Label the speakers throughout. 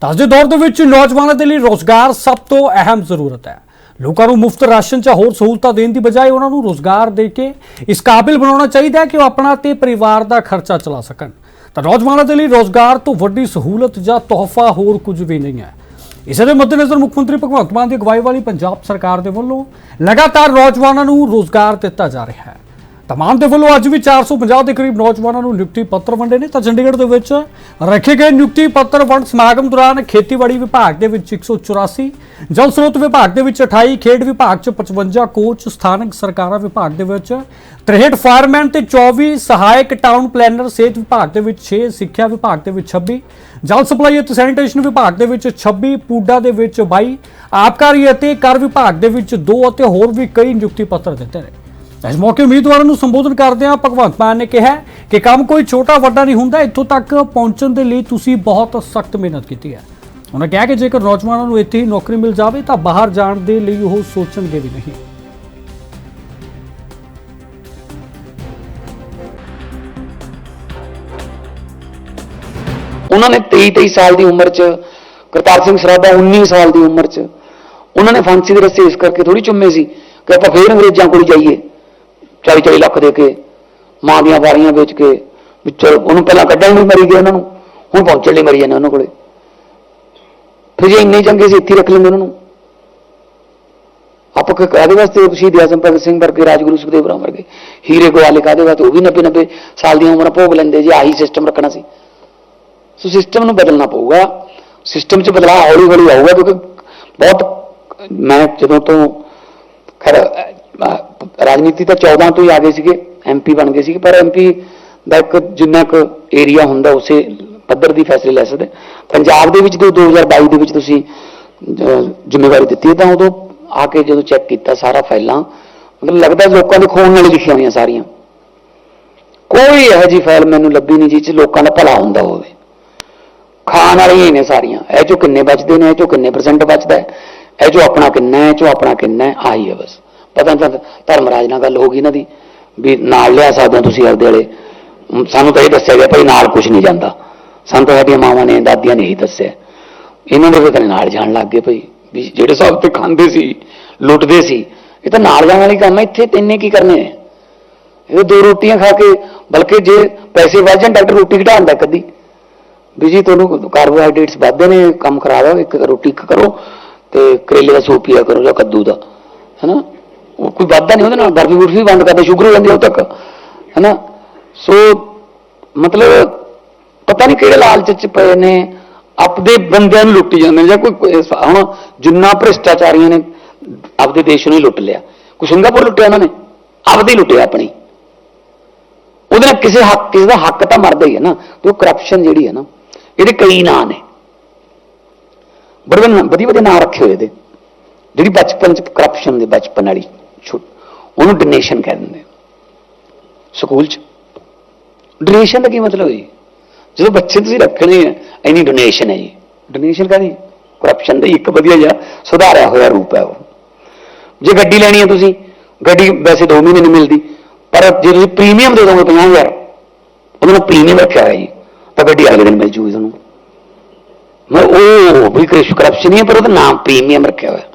Speaker 1: ਤਾਂ ਅੱਜ ਦੇ ਦੌਰ ਦੇ ਵਿੱਚ ਨੌਜਵਾਨਾਂ ਦੇ ਲਈ ਰੋਜ਼ਗਾਰ ਸਭ ਤੋਂ ਅਹਿਮ ਜ਼ਰੂਰਤ ਹੈ। ਲੋਕਾਂ ਨੂੰ ਮੁਫਤ ਰਾਸ਼ਨ ਜਾਂ ਹੋਰ ਸਹੂਲਤਾਂ ਦੇਣ ਦੀ ਬਜਾਏ ਉਹਨਾਂ ਨੂੰ ਰੋਜ਼ਗਾਰ ਦੇ ਕੇ ਇਸ ਕਾਬਿਲ ਬਣਾਉਣਾ ਚਾਹੀਦਾ ਹੈ ਕਿ ਉਹ ਆਪਣਾ ਤੇ ਪਰਿਵਾਰ ਦਾ ਖਰਚਾ ਚਲਾ ਸਕਣ। ਤਾਂ ਨੌਜਵਾਨਾਂ ਦੇ ਲਈ ਰੋਜ਼ਗਾਰ ਤੋਂ ਵੱਡੀ ਸਹੂਲਤ ਜਾਂ ਤੋਹਫਾ ਹੋਰ ਕੁਝ ਵੀ ਨਹੀਂ ਹੈ। ਇਸੇ ਦੇ ਮੱਦੇਨਜ਼ਰ ਮੁੱਖ ਮੰਤਰੀ ਭਗਵੰਤ ਮਾਨ ਦੀ ਅਗਵਾਈ ਵਾਲੀ ਪੰਜਾਬ ਸਰਕਾਰ ਦੇ ਵੱਲੋਂ ਲਗਾਤਾਰ ਨੌਜਵਾਨਾਂ ਨੂੰ ਰੋਜ਼ਗਾਰ ਦਿੱਤਾ ਜਾ ਰਿਹਾ ਹੈ। ਤਮਾਮ ਦੇ ਵੱਲੋਂ ਅੱਜ ਵੀ 450 ਦੇ ਕਰੀਬ ਨੌਜਵਾਨਾਂ ਨੂੰ ਨਿਯੁਕਤੀ ਪੱਤਰ ਵੰਡੇ ਨੇ। ਤਾਂ ਚੰਡੀਗੜ੍ਹ ਦੇ ਵਿੱਚ ਰੱਖੇ ਗਏ ਨਿਯੁਕਤੀ ਪੱਤਰ ਵੰਡ ਸਮਾਗਮ ਦੌਰਾਨ ਖੇਤੀਬਾੜੀ ਵਿਭਾਗ ਦੇ ਵਿੱਚ 184 ਜਲ ਸਰੋਤ ਵਿਭਾਗ ਦੇ ਵਿੱਚ 28 ਖੇਡ ਵਿਭਾਗ ਚ 55 ਕੋਚ, ਸਥਾਨਕ ਸਰਕਾਰਾਂ ਵਿਭਾਗ ਦੇ ਵਿੱਚ 63 ਫਾਇਰਮੈਨ ਤੇ 24 ਸਹਾਇਕ ਟਾਊਨ ਪਲੈਨਰ, ਸਿਹਤ ਵਿਭਾਗ ਦੇ ਵਿੱਚ 6 ਸਿੱਖਿਆ ਵਿਭਾਗ ਦੇ ਵਿੱਚ 26 ਜਲ ਸਪਲਾਈ ਅਤੇ ਸੈਨੀਟੇਸ਼ਨ ਵਿਭਾਗ ਦੇ ਵਿੱਚ 26 ਪੂਡਾ ਦੇ ਵਿੱਚ 22 ਆਬਕਾਰੀ ਅਤੇ ਕਰ ਵਿਭਾਗ ਦੇ ਵਿੱਚ 2 ਅਤੇ ਹੋਰ ਵੀ ਕਈ ਨਿਯੁਕਤੀ ਪੱਤਰ ਦਿੱਤੇ ਨੇ। ਇਸ ਮੌਕੇ ਉਮੀਦਵਾਰਾਂ ਨੂੰ ਸੰਬੋਧਨ ਕਰਦਿਆਂ ਭਗਵੰਤ ਮਾਨ ਨੇ ਕਿਹਾ ਕਿ ਕੰਮ ਕੋਈ ਛੋਟਾ ਵੱਡਾ ਨਹੀਂ ਹੁੰਦਾ, ਇੱਥੋਂ ਤੱਕ ਪਹੁੰਚਣ ਦੇ ਲਈ ਤੁਸੀਂ ਬਹੁਤ ਸਖਤ ਮਿਹਨਤ ਕੀਤੀ ਹੈ। ਉਹਨਾਂ ਕਿਹਾ ਕਿ ਜੇਕਰ ਨੌਜਵਾਨਾਂ ਨੂੰ ਇੱਥੇ ਹੀ ਨੌਕਰੀ ਮਿਲ ਜਾਵੇ ਤਾਂ ਬਾਹਰ ਜਾਣ ਦੇ ਲਈ ਉਹ ਸੋਚਣਗੇ ਵੀ ਨਹੀਂ।
Speaker 2: ਉਹਨਾਂ ਨੇ 23 23 ਸਾਲ ਦੀ ਉਮਰ 'ਚ ਕਰਤਾਰ ਸਿੰਘ ਸਰਾਭਾ 19 ਸਾਲ ਦੀ ਉਮਰ 'ਚ ਉਹਨਾਂ ਨੇ ਫਾਂਸੀ ਦੇ ਰੱਸੇ ਇਸ ਕਰਕੇ ਥੋੜੀ ਚੁੰਮੇ ਸੀ ਕਿ ਆਪਾਂ ਫੇਰ ਅੰਗਰੇਜ਼ਾਂ ਕੋਲ ਜਾਈਏ। 40 40 ਲੱਖ ਦੇ ਕੇ, ਮਾਂ ਦੀਆਂ ਵਾਰੀਆਂ ਵੇਚ ਕੇ ਵਿੱਚ ਉਹਨੂੰ ਪਹਿਲਾਂ ਕੱਢਣ ਲਈ ਮਰੀ ਗਏ ਉਹਨਾਂ ਨੂੰ, ਹੁਣ ਪਹੁੰਚਣ ਲਈ ਮਰੀ ਜਾਂਦੇ ਉਹਨਾਂ ਕੋਲੇ। ਫਿਰ ਜੇ ਇੰਨੇ ਚੰਗੇ ਸੀ, ਇੱਥੇ ਰੱਖ ਲੈਂਦੇ ਉਹਨਾਂ ਨੂੰ। ਆਪਾਂ ਕਾਹਦੇ ਵਾਸਤੇ ਸ਼ਹੀਦ ਆਜ਼ਮ ਭਗਤ ਸਿੰਘ ਵਰਗੇ, ਰਾਜਗੁਰੂ ਸੁਖਦੇਵ ਰਾਮ ਵਰਗੇ, ਹੀਰੇ ਗੋਵਾਲੇ ਕਾਹਦੇ ਵਾਸਤੇ, ਉਹ ਵੀ 90 90 ਸਾਲ ਦੀਆਂ ਉਮਰਾਂ ਭੋਗ ਲੈਂਦੇ ਜੇ, ਆਹੀ ਸਿਸਟਮ ਰੱਖਣਾ ਸੀ। ਸੋ ਸਿਸਟਮ ਨੂੰ ਬਦਲਣਾ ਪਊਗਾ। ਸਿਸਟਮ 'ਚ ਬਦਲਾਅ ਹੌਲੀ ਹੌਲੀ ਆਊਗਾ ਕਿਉਂਕਿ ਬਹੁਤ, ਮੈਂ ਜਦੋਂ ਤੋਂ ਖੈਰ ਰਾਜਨੀਤੀ ਤਾਂ 14 ਤੋਂ ਹੀ ਆ ਗਏ ਸੀਗੇ ਐਮਪੀ ਬਣ ਗਏ ਸੀਗੇ, ਪਰ ਐਮਪੀ ਦਾ ਇੱਕ ਜਿੰਨਾ ਕੁ ਏਰੀਆ ਹੁੰਦਾ ਉਸੇ ਪੱਧਰ ਦੀ ਫੈਸਲੇ ਲੈ ਸਕਦੇ। ਪੰਜਾਬ ਦੇ ਵਿੱਚ ਜਦੋਂ 2022 ਦੇ ਵਿੱਚ ਤੁਸੀਂ ਜ਼ਿੰਮੇਵਾਰੀ ਦਿੱਤੀ ਤਾਂ ਉਦੋਂ ਆ ਕੇ ਜਦੋਂ ਚੈੱਕ ਕੀਤਾ ਸਾਰਾ ਫਾਈਲਾਂ, ਮਤਲਬ ਲੱਗਦਾ ਲੋਕਾਂ ਦੇ ਖੋਣ ਨਾਲ ਹੀ ਲਿਖੀਆਂ ਹੋਈਆਂ ਸਾਰੀਆਂ। ਕੋਈ ਇਹੋ ਜਿਹੀ ਫਾਈਲ ਮੈਨੂੰ ਲੱਭੀ ਨਹੀਂ ਜਿਸ 'ਚ ਲੋਕਾਂ ਦਾ ਭਲਾ ਹੁੰਦਾ ਹੋਵੇ। ਖਾਣ ਵਾਲੀਆਂ ਹੀ ਨੇ ਸਾਰੀਆਂ। ਇਹ ਚੋਂ ਕਿੰਨੇ ਬਚਦੇ ਨੇ, ਇਹ ਚੋਂ ਕਿੰਨੇ ਪਰਸੈਂਟ ਬਚਦਾ ਹੈ? ਇਹ ਚੋਂ ਆਪਣਾ ਕਿੰਨਾ ਹੈ, ਇਹ ਚੋਂ ਆਪਣਾ ਕਿੰਨਾ ਹੈ? ਆਹੀ ਹੈ ਬਸ। ਪਤਾ ਨਹੀਂ ਧਰਮਰਾਜ ਨਾਲ ਗੱਲ ਹੋ ਗਈ ਇਹਨਾਂ ਦੀ, ਵੀ ਨਾਲ ਲਿਆ ਸਕਦੇ ਹੋ ਤੁਸੀਂ ਆਪਦੇ ਵਾਲੇ। ਸਾਨੂੰ ਤਾਂ ਇਹ ਦੱਸਿਆ ਗਿਆ ਭਾਈ ਨਾਲ ਕੁਝ ਨਹੀਂ ਜਾਂਦਾ। ਸਾਨੂੰ ਤਾਂ ਸਾਡੀਆਂ ਮਾਵਾਂ ਨੇ, ਦਾਦੀਆਂ ਨੇ ਇਹੀ ਦੱਸਿਆ। ਇਹਨਾਂ ਦੇ ਤਾਂ ਨਾਲ ਜਾਣ ਲੱਗ ਗਏ ਭਾਈ, ਵੀ ਜਿਹੜੇ ਹਿਸਾਬ ਤੇ ਖਾਂਦੇ ਸੀ, ਲੁੱਟਦੇ ਸੀ, ਇਹ ਤਾਂ ਨਾਲ ਜਾਣ ਵਾਲੀ ਕੰਮ ਹੈ, ਇੱਥੇ ਤੈਨੇ ਕੀ ਕਰਨੇ ਹੈ ਇਹ ਦੋ ਰੋਟੀਆਂ ਖਾ ਕੇ, ਬਲਕਿ ਜੇ ਪੈਸੇ ਵੱਧ ਜਾਣ, ਡਾਕਟਰ ਰੋਟੀ ਘਟਾਉਂਦਾ ਕਦੀ। ਵੀ ਜੀ ਤੁਹਾਨੂੰ ਕਾਰਬੋਹਾਈਡਰੇਟਸ ਵੱਧਦੇ ਨੇ, ਕੰਮ ਖਰਾਬ ਹੈ ਇੱਕ ਰੋਟੀ ਇੱਕ ਕਰੋ, ਤੇ ਕਰੇਲੇ ਦਾ ਸੂਪ ਪੀਆ ਕਰੋ, ਜਾਂ ਕੱਦੂ ਦਾ, ਹੈਨਾ? ਉਹ ਕੋਈ ਵਾਧਾ ਨਹੀਂ ਉਹਦੇ ਨਾਲ ਬਰਫੀ ਬੁਰਫੀ ਵੀ ਬੰਦ ਕਰਦੇ, ਸ਼ੂਗਰ ਹੋ ਜਾਂਦੀ ਹੈ ਉਹ ਤੱਕ, ਹੈਨਾ? ਸੋ ਮਤਲਬ ਪਤਾ ਨਹੀਂ ਕਿਹੜੇ ਲਾਲਚ ਚ ਪਏ ਨੇ, ਆਪਦੇ ਬੰਦਿਆਂ ਨੂੰ ਲੁੱਟੀ ਜਾਂਦੇ ਨੇ, ਜਾਂ ਕੋਈ ਹੁਣ ਜਿੰਨਾ ਭ੍ਰਿਸ਼ਟਾਚਾਰੀਆਂ ਨੇ ਆਪਦੇ ਦੇਸ਼ ਨੂੰ ਹੀ ਲੁੱਟ ਲਿਆ। ਕੋਈ ਸਿੰਗਾਪੁਰ ਲੁੱਟਿਆ ਉਹਨਾਂ ਨੇ? ਆਪਦੇ ਲੁੱਟਿਆ ਆਪਣੀ। ਉਹਦੇ ਨਾਲ ਕਿਸੇ ਹੱਕ ਕਿਸੇ ਦਾ ਹੱਕ ਤਾਂ ਮਰਦਾ ਹੀ ਹੈ ਨਾ ਉਹ ਕਰਪਸ਼ਨ ਜਿਹੜੀ ਹੈ ਨਾ, ਇਹਦੇ ਕਈ ਨਾਂ ਨੇ। ਬੜੇ ਵਧੀਆ ਵਧੀਆ ਨਾਂ ਰੱਖੇ ਹੋਏ ਇਹਦੇ। ਜਿਹੜੀ ਬਚਪਨ ਚ ਕਰਪਸ਼ਨ ਦੇ ਬਚਪਨ ਵਾਲੀ। ਉਹਨੂੰ ਡੋਨੇਸ਼ਨ ਕਹਿ ਦਿੰਦੇ ਸਕੂਲ ਚ। ਡੋਨੇਸ਼ਨ ਦਾ ਕੀ ਮਤਲਬ ਹੈ ਜੀ? ਜਦੋਂ ਬੱਚੇ ਤੁਸੀਂ ਰੱਖਣੇ ਆ ਐਨੀ ਡੋਨੇਸ਼ਨ ਹੈ ਜੀ। ਡੋਨੇਸ਼ਨ ਕਾਹਦੀ? ਕਰਪਸ਼ਨ ਦਾ ਇੱਕ ਵਧੀਆ ਜਿਹਾ ਸੁਧਾਰਿਆ ਹੋਇਆ ਰੂਪ ਹੈ ਉਹ। ਜੇ ਗੱਡੀ ਲੈਣੀ ਹੈ ਤੁਸੀਂ, ਗੱਡੀ ਵੈਸੇ 2 ਮਹੀਨੇ ਨਹੀਂ ਮਿਲਦੀ, ਪਰ ਜੇ ਤੁਸੀਂ ਪ੍ਰੀਮੀਅਮ ਦੇ ਦੋਗੇ 50000 ਉਹਦੇ ਨਾਲ ਪ੍ਰੀਮੀਅਮ ਰੱਖਿਆ ਹੋਇਆ ਜੀ, ਤਾਂ ਗੱਡੀ ਅਗਲੇ ਦਿਨ ਮਿਲ ਜੂਗੀ ਤੁਹਾਨੂੰ। ਮੈਂ ਉਹ ਵੀ ਕਰਪਸ਼ਨ ਨਹੀਂ ਹੈ, ਪਰ ਉਹਦਾ ਨਾਮ ਪ੍ਰੀਮੀਅਮ ਰੱਖਿਆ ਹੋਇਆ।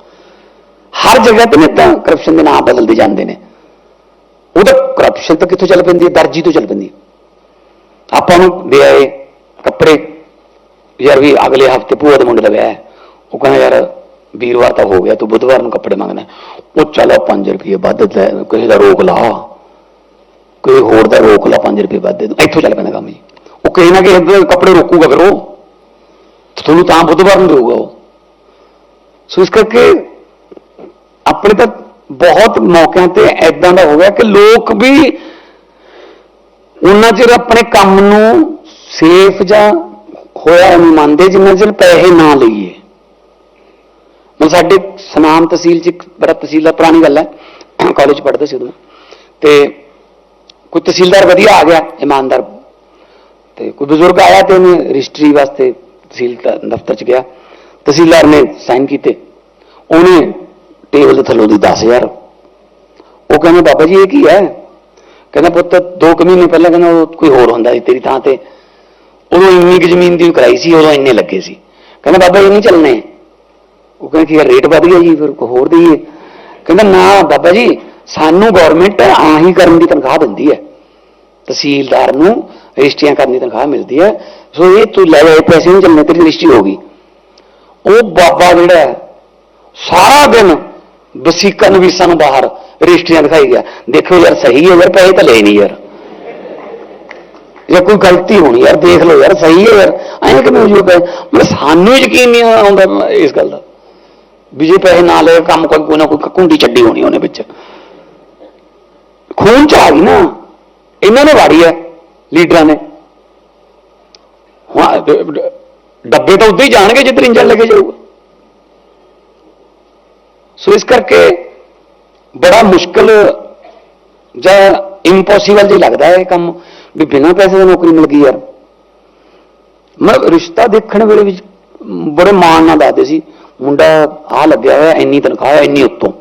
Speaker 2: ਹਰ ਜਗ੍ਹਾ ਤੇ ਤਾਂ ਕਰਪਸ਼ਨ ਦੇ ਨਾਮ ਬਦਲਦੇ ਜਾਂਦੇ ਨੇ। ਉਹਦਾ ਕਰਪਸ਼ਨ ਤਾਂ ਕਿੱਥੋਂ ਚੱਲ ਪੈਂਦੀ ਹੈ? ਦਰਜੀ ਤੋਂ ਚੱਲ ਪੈਂਦੀ ਆਪਾਂ ਨੂੰ ਦੇ ਆਏ ਕੱਪੜੇ। ਯਾਰ ਵੀ ਅਗਲੇ ਹਫ਼ਤੇ ਭੂਆ ਦੇ ਮੁੰਡੇ ਦਾ ਵਿਆਹ ਹੈ। ਉਹ ਕਹਿੰਦਾ ਯਾਰ ਵੀਰਵਾਰ ਤਾਂ ਹੋ ਗਿਆ ਤੂੰ ਬੁੱਧਵਾਰ ਨੂੰ ਕੱਪੜੇ ਮੰਗਣਾ। ਉਹ ਚਲੋ 5 ਰੁਪਏ ਵੱਧ ਲੈ ਕਿਸੇ ਦਾ ਰੋਕ ਲਾ। ਕੋਈ ਹੋਰ ਦਾ ਰੋਕ ਲਾ 5 ਰੁਪਏ ਵੱਧ ਦੇ ਦੂੰ। ਇੱਥੋਂ ਚੱਲ ਪੈਂਦਾ ਕੰਮ ਜੀ। ਉਹ ਕਿਸੇ ਨਾ ਕਿਸੇ ਦੇ ਕੱਪੜੇ ਰੋਕੂਗਾ ਫਿਰ ਉਹ। ਤੇ ਤੁਹਾਨੂੰ ਤਾਂ ਬੁੱਧਵਾਰ ਨੂੰ ਦੇਊਗਾ ਉਹ। ਸੋ ਇਸ ਕਰਕੇ ਆਪਣੇ ਤਾਂ ਬਹੁਤ ਮੌਕਿਆਂ ਤੇ ਐਦਾਂ ਦਾ ਹੋ ਗਿਆ ਕਿ ਲੋਕ ਵੀ ਉਹਨਾਂ ਚਿਰ ਆਪਣੇ ਕੰਮ ਨੂੰ ਸੇਫ ਜਾਂ ਹੋਇਆ ਨਹੀਂ ਮੰਨਦੇ, ਜਿੰਨਾ ਚਿਰ ਪੈਸੇ ਨਾ ਲਈਏ। ਹੁਣ ਸਾਡੇ ਸਨਾਮ ਤਹਿਸੀਲ ਚ ਇੱਕ ਬੜਾ ਤਹਿਸੀਲਦਾਰ, ਪੁਰਾਣੀ ਗੱਲ ਹੈ ਕਾਲਜ ਪੜ੍ਹਦੇ ਸੀ ਉਦੋਂ। ਤੇ ਕੋਈ ਤਹਿਸੀਲਦਾਰ ਵਧੀਆ ਆ ਗਿਆ, ਇਮਾਨਦਾਰ। ਤੇ ਕੋਈ ਬਜ਼ੁਰਗ ਆਇਆ ਤੇ ਉਹਨੇ ਰਜਿਸਟਰੀ ਵਾਸਤੇ ਤਹਿਸੀਲ ਦਫ਼ਤਰ ਚ ਗਿਆ। ਤਹਿਸੀਲਦਾਰ ਨੇ ਸਾਈਨ ਕੀਤੇ। ਉਹਨੇ ਟੇਬਲ ਦੇ ਥੱਲੋਂ ਦੀ 10000 ਉਹ ਕਹਿੰਦੇ, ਬਾਬਾ ਜੀ, ਇਹ ਕੀ ਹੈ? ਕਹਿੰਦਾ, ਪੁੱਤ, ਦੋ ਕੁ ਮਹੀਨੇ ਪਹਿਲਾਂ ਕਹਿੰਦਾ, ਉਹ ਕੋਈ ਹੋਰ ਹੁੰਦਾ ਸੀ ਤੇਰੀ ਥਾਂ ਤੇ। ਉਦੋਂ ਇੰਨੀ ਕੁ ਜ਼ਮੀਨ ਦੀ ਕਰਾਈ ਸੀ, ਉਦੋਂ ਇੰਨੇ ਲੱਗੇ ਸੀ। ਕਹਿੰਦਾ, ਬਾਬਾ ਇਹ ਨਹੀਂ ਚੱਲਣੇ। ਉਹ ਕਹਿੰਦਾ, ਕਿ ਯਾਰ ਰੇਟ ਵਧ ਗਿਆ ਜੀ, ਫਿਰ ਕੋਈ ਹੋਰ ਦਈਏ? ਕਹਿੰਦਾ, ਨਾ, ਬਾਬਾ ਜੀ, ਸਾਨੂੰ ਗਵਰਨਮੈਂਟ ਆਹੀ ਕਰਨ ਦੀ ਤਨਖਾਹ ਦਿੰਦੀ ਹੈ। ਤਹਿਸੀਲਦਾਰ ਨੂੰ ਰਜਿਸਟਰੀਆਂ ਕਰਨ ਦੀ ਤਨਖਾਹ ਮਿਲਦੀ ਹੈ। ਸੋ ਇਹ ਤੂੰ ਲੈ ਜਾਏ ਪੈਸੇ ਨਹੀਂ ਚੱਲਣੇ, ਤੇਰੀ ਰਜਿਸਟਰੀ ਹੋ ਗਈ। ਉਹ ਬਾਬਾ ਜਿਹੜਾ ਸਾਰਾ ਦਿਨ ਵਸੀਕਾ ਨਵੀਸਾਂ ਨੂੰ ਬਾਹਰ ਰਜਿਸਟਰੀਆਂ ਦਿਖਾਈ ਗਿਆ। ਦੇਖੋ ਯਾਰ, ਸਹੀ ਹੈ ਯਾਰ, ਪੈਸੇ ਤਾਂ ਲਏ ਨਹੀਂ ਯਾਰ। ਜੇ ਕੋਈ ਗਲਤੀ ਹੋਣੀ ਯਾਰ, ਦੇਖ ਲਓ ਯਾਰ, ਸਹੀ ਹੈ ਯਾਰ। ਐਂ ਕਿਵੇਂ ਹੋ ਜੂਗਾ ਮਤਲਬ ਸਾਨੂੰ ਯਕੀਨ ਨਹੀਂ ਆਉਂਦਾ ਇਸ ਗੱਲ ਦਾ। ਵੀ ਜੇ ਪੈਸੇ ਨਾ ਲਏ, ਕੰਮ ਕੋਈ ਕੋਈ ਨਾ ਕੋਈ ਕੁੰਡੀ ਚੱਡੀ ਹੋਣੀ ਉਹਨੇ ਵਿੱਚ। ਖੂਨ ਚ ਆ ਗਈ ਨਾ। ਇਹਨਾਂ ਨੇ ਵਾੜੀ ਹੈ, ਲੀਡਰਾਂ ਨੇ। ਹੁਣ ਡੱਬੇ ਤਾਂ ਉੱਧੇ ਹੀ ਜਾਣਗੇ ਜਿੱਧਰ ਇੰਜਣ ਲੈ ਕੇ ਜਾਊਗਾ। ਸੋ ਇਸ ਕਰਕੇ ਬੜਾ ਮੁਸ਼ਕਲ ਜਾਂ ਇੰਪੋਸੀਬਲ ਜਿਹਾ ਲੱਗਦਾ ਹੈ ਇਹ ਕੰਮ, ਵੀ ਬਿਨਾਂ ਪੈਸੇ ਦੀ ਨੌਕਰੀ ਮਿਲ ਗਈ ਯਾਰ। ਮੈਂ ਰਿਸ਼ਤਾ ਦੇਖਣ ਵੇਲੇ ਵਿੱਚ ਬੜੇ ਮਾਣ ਨਾਲ ਦੱਸਦੇ ਸੀ, ਮੁੰਡਾ ਆ ਲੱਗਿਆ ਹੋਇਆ, ਇੰਨੀ ਤਨਖਾਹ ਹੈ, ਇੰਨੀ ਉੱਤੋਂ।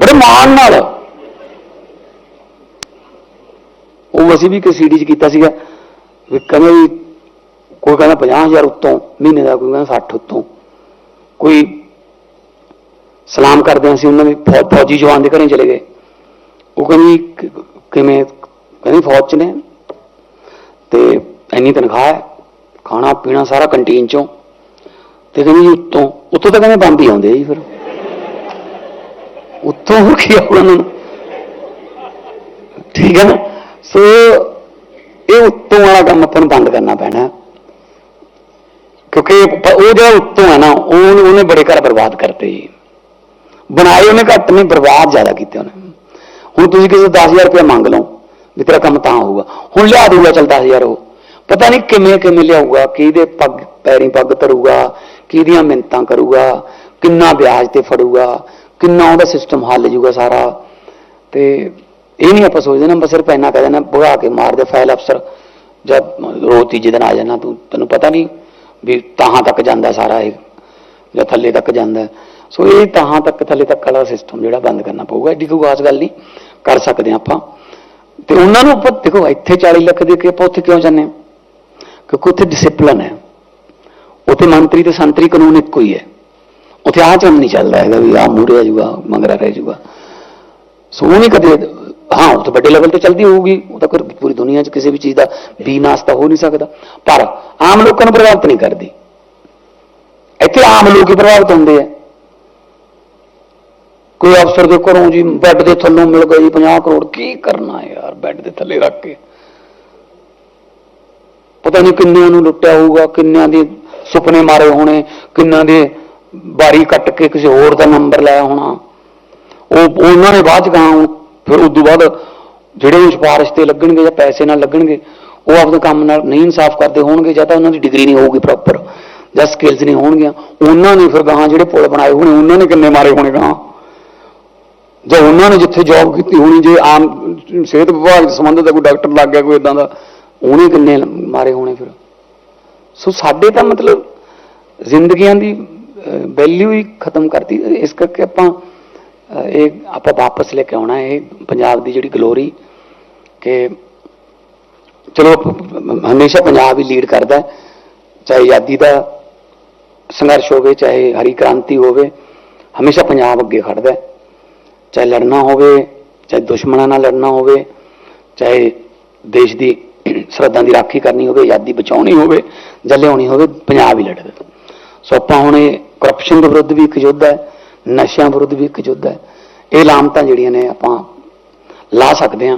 Speaker 2: ਬੜੇ ਮਾਣ ਨਾਲ। ਉਹ ਅਸੀਂ ਵੀ ਕਿ ਸੀਡੀ ਚ ਕੀਤਾ ਸੀਗਾ, ਵੀ ਕਹਿੰਦੇ ਵੀ ਕੋਈ ਕਹਿੰਦਾ 50000 ਉੱਤੋਂ, ਮਹੀਨੇ ਦਾ, ਕੋਈ ਕਹਿੰਦਾ 60 ਉੱਤੋਂ। ਕੋਈ ਸਲਾਮ ਕਰਦੇ ਹਾਂ ਅਸੀਂ, ਉਹਨਾਂ ਦੇ ਫੌ- ਫੌਜੀ ਜਵਾਨ ਦੇ ਘਰੇ ਚਲੇ ਗਏ। ਉਹ ਕਹਿੰਦੀ ਕਿ- ਕਿਵੇਂ, ਕਹਿੰਦੀ ਫੌਜ ਚ ਨੇ। ਤੇ ਇੰਨੀ ਤਨਖਾਹ ਹੈ, ਖਾਣਾ, ਪੀਣਾ ਸਾਰਾ ਕੰਟੀਨ ਚੋਂ। ਤੇ ਕਹਿੰਦੀ ਜੀ ਉੱਤੋਂ ਉੱਤੋਂ ਤਾਂ ਕਹਿੰਦੇ ਬੰਦ ਹੀ ਆਉਂਦੇ ਜੀ ਫਿਰ। ਉੱਤੋਂ ਹੋਰ ਕੀ ਆਉਣਾ ਉਹਨਾਂ ਨੂੰ? ਠੀਕ ਹੈ ਨਾ? ਸੋ ਇਹ ਉੱਤੋਂ ਵਾਲਾ ਕੰਮ ਆਪਾਂ ਨੂੰ ਬੰਦ ਕਰਨਾ ਪੈਣਾ। ਕਿਉਂਕਿ ਪ- ਉਹ ਜਿਹੜਾ ਉੱਤੋਂ ਹੈ ਨਾ ਉਹ ਉਹਨੇ ਬੜੇ ਘਰ ਬਰਬਾਦ ਕਰਤੇ ਜੀ। ਬਣਾਏ ਉਹਨੇ ਘੱਟ ਨਹੀਂ, ਬਰਬਾਦ ਜ਼ਿਆਦਾ ਕੀਤੇ ਉਹਨੇ। ਹੁਣ ਤੁਸੀਂ ਕਿਸੇ ਤੋਂ 10000 ਰੁਪਏ ਮੰਗ ਲਓ ਵੀ ਤੇਰਾ ਕੰਮ ਤਾਂ ਹੋਊਗਾ। ਹੁਣ ਲਿਆ ਦੂਗਾ ਚਲ 10000 ਉਹ। ਪਤਾ ਨਹੀਂ ਕਿਵੇਂ ਕਿਵੇਂ ਲਿਆਊਗਾ, ਕਿਹਦੇ ਪੱਗ, ਪੈਰੀ ਪੱਗ ਧਰੂਗਾ, ਕਿਹਦੀਆਂ ਮਿੰਤਾਂ ਕਰੂਗਾ, ਕਿੰਨਾ ਵਿਆਜ ਤੇ ਫੜੂਗਾ, ਕਿੰਨਾ ਉਹਦਾ ਸਿਸਟਮ ਹੱਲ ਜੂਗਾ ਸਾਰਾ। ਤੇ ਇਹ ਨਹੀਂ ਆਪਾਂ ਸੋਚਦੇ ਨਾ ਬਸ ਸਿਰਫ ਇੰਨਾ ਕਹਿ ਦੇਣਾ ਭਗਾ ਕੇ ਮਾਰ ਦੇ ਫਾਈਲ ਅਫਸਰ ਜਦ ਰੋਜ਼ ਤੀਜੇ ਦਿਨ ਆ ਜਾਣਾ ਤੂੰ ਤੈਨੂੰ ਪਤਾ ਨਹੀਂ ਵੀ ਤਾਹਾਂ ਤੱਕ ਜਾਂਦਾ ਸਾਰਾ ਇਹ, ਜਾਂ ਥੱਲੇ ਤੱਕ ਜਾਂਦਾ। ਸੋ ਇਹ ਤਾਹਾਂ ਤੱਕ, ਥੱਲੇ ਤੱਕ ਵਾਲਾ ਸਿਸਟਮ ਜਿਹੜਾ ਬੰਦ ਕਰਨਾ ਪਊਗਾ, ਐਡੀ ਕੋਈ ਖਾਸ ਗੱਲ ਨਹੀਂ, ਕਰ ਸਕਦੇ ਹਾਂ ਆਪਾਂ। ਤੇ ਉਹਨਾਂ ਨੂੰ ਆਪਾਂ, ਦੇਖੋ, ਇੱਥੇ 40 ਲੱਖ ਦੇ ਕੇ ਆਪਾਂ ਉੱਥੇ ਕਿਉਂ ਜਾਂਦੇ ਹਾਂ? ਕਿਉਂਕਿ ਉੱਥੇ ਡਿਸਪਲਿਨ ਹੈ। ਉੱਥੇ ਮੰਤਰੀ ਤੇ ਸੰਤਰੀ ਕਾਨੂੰਨ ਇੱਕੋ ਹੀ ਹੈ। ਉੱਥੇ ਆਹ ਚੰਨ ਨਹੀਂ ਚੱਲਦਾ ਹੈਗਾ ਵੀ ਆਹ ਮੂਰੇ ਆ ਜੂਗਾ ਮੰਗਰਾ ਰਹਿ ਜੂਗਾ ਸੋ ਉਹ ਨਹੀਂ ਕਦੇ ਹਾਂ, ਉਹ ਤਾਂ ਵੱਡੇ ਲੈਵਲ ਤੇ ਚੱਲਦੀ ਹੋਊਗੀ, ਉਹ ਤਾਂ ਫਿਰ ਪੂਰੀ ਦੁਨੀਆ 'ਚ ਕਿਸੇ ਵੀ ਚੀਜ਼ ਦਾ ਵੀ ਨਾਸਤਾ ਹੋ ਨਹੀਂ ਸਕਦਾ। ਪਰ ਆਮ ਲੋਕਾਂ ਨੂੰ ਪ੍ਰਭਾਵਿਤ ਨਹੀਂ ਕਰਦੀ। ਇੱਥੇ ਆਮ ਲੋਕ ਹੀ ਪ੍ਰਭਾਵਿਤ ਹੁੰਦੇ ਆ। ਕੋਈ ਅਫਸਰ ਦੇ ਘਰੋਂ ਜੀ ਬੈੱਡ ਦੇ ਥੱਲੋਂ ਮਿਲ ਗਈ 50 ਕਰੋੜ, ਕੀ ਕਰਨਾ ਯਾਰ ਬੈੱਡ ਦੇ ਥੱਲੇ ਰੱਖ ਕੇ? ਪਤਾ ਨਹੀਂ ਕਿੰਨਿਆਂ ਨੂੰ ਲੁੱਟਿਆ ਹੋਊਗਾ, ਕਿੰਨਿਆਂ ਦੇ ਸੁਪਨੇ ਮਾਰੇ ਹੋਣੇ, ਕਿੰਨਿਆਂ ਦੇ ਬਾਰੀ ਕੱਟ ਕੇ ਕਿਸੇ ਹੋਰ ਦਾ ਨੰਬਰ ਲਾਇਆ ਹੋਣਾ। ਉਹ ਉਹਨਾਂ ਨੇ ਬਾਅਦ ਚ ਕਹਾ ਫਿਰ ਉਸ ਤੋਂ ਬਾਅਦ ਜਿਹੜੇ ਉਹ ਸਿਫਾਰਿਸ਼ ਤੇ ਲੱਗਣਗੇ ਜਾਂ ਪੈਸੇ ਨਾਲ ਲੱਗਣਗੇ, ਉਹ ਆਪਣੇ ਕੰਮ ਨਾਲ ਨਹੀਂ ਇਨਸਾਫ ਕਰਦੇ ਹੋਣਗੇ, ਜਾਂ ਤਾਂ ਉਹਨਾਂ ਦੀ ਡਿਗਰੀ ਨਹੀਂ ਹੋਊਗੀ ਪ੍ਰੋਪਰ ਜਾਂ ਸਕਿੱਲਸ ਨਹੀਂ ਹੋਣਗੀਆਂ। ਉਹਨਾਂ ਨੇ ਫਿਰ ਗਾਹਾਂ ਜਿਹੜੇ ਪੁਲ ਬਣਾਏ ਹੋਣੇ, ਉਹਨਾਂ ਨੇ ਕਿੰਨੇ ਮਾਰੇ ਹੋਣੇ ਗਾਹਾਂ? ਜਾਂ ਉਹਨਾਂ ਨੇ ਜਿੱਥੇ ਜੌਬ ਕੀਤੀ ਹੋਣੀ, ਜੇ ਆਮ ਸਿਹਤ ਵਿਭਾਗ ਦੇ ਸੰਬੰਧਿਤ ਕੋਈ ਡਾਕਟਰ ਲੱਗ ਗਿਆ, ਕੋਈ ਇਦਾਂ ਦਾ, ਉਹਨੇ ਕਿੰਨੇ ਮਾਰੇ ਹੋਣੇ ਫਿਰ? ਸੋ ਸਾਡੇ ਤਾਂ ਮਤਲਬ ਜ਼ਿੰਦਗੀਆਂ ਦੀ ਵੈਲਿਊ ਹੀ ਖਤਮ ਕਰਤੀ। ਇਸ ਕਰਕੇ ਆਪਾਂ ਇਹ ਆਪਾਂ ਵਾਪਸ ਲੈ ਕੇ ਆਉਣਾ ਇਹ ਪੰਜਾਬ ਦੀ ਜਿਹੜੀ ਗਲੋਰੀ ਕਿ ਚਲੋ, ਹਮੇਸ਼ਾ ਪੰਜਾਬ ਹੀ ਲੀਡ ਕਰਦਾ ਚਾਹੇ ਆਜ਼ਾਦੀ ਦਾ ਸੰਘਰਸ਼ ਹੋਵੇ, ਚਾਹੇ ਹਰੀ ਕ੍ਰਾਂਤੀ ਹੋਵੇ, ਹਮੇਸ਼ਾ ਪੰਜਾਬ ਅੱਗੇ ਖੜਦਾ ਚਾਹੇ ਲੜਨਾ ਹੋਵੇ, ਚਾਹੇ ਦੁਸ਼ਮਣਾਂ ਨਾਲ ਲੜਨਾ ਹੋਵੇ, ਚਾਹੇ ਦੇਸ਼ ਦੀ ਸਰਹੱਦਾਂ ਦੀ ਰਾਖੀ ਕਰਨੀ ਹੋਵੇ, ਆਜ਼ਾਦੀ ਬਚਾਉਣੀ ਹੋਵੇ, ਜਾਂ ਲਿਆਉਣੀ ਹੋਵੇ, ਪੰਜਾਬ ਹੀ ਲੜਦਾ ਸੋ ਆਪਾਂ ਹੁਣ ਇਹ ਕਰਪਸ਼ਨ ਦੇ ਵਿਰੁੱਧ ਵੀ ਇੱਕ ਯੁੱਧ ਹੈ। ਨਸ਼ਿਆਂ ਵਿਰੁੱਧ ਵੀ ਇੱਕ ਯੁੱਧ ਹੈ। ਇਹ ਲਾਮਤਾਂ ਜਿਹੜੀਆਂ ਨੇ ਆਪਾਂ ਲਾ ਸਕਦੇ ਹਾਂ।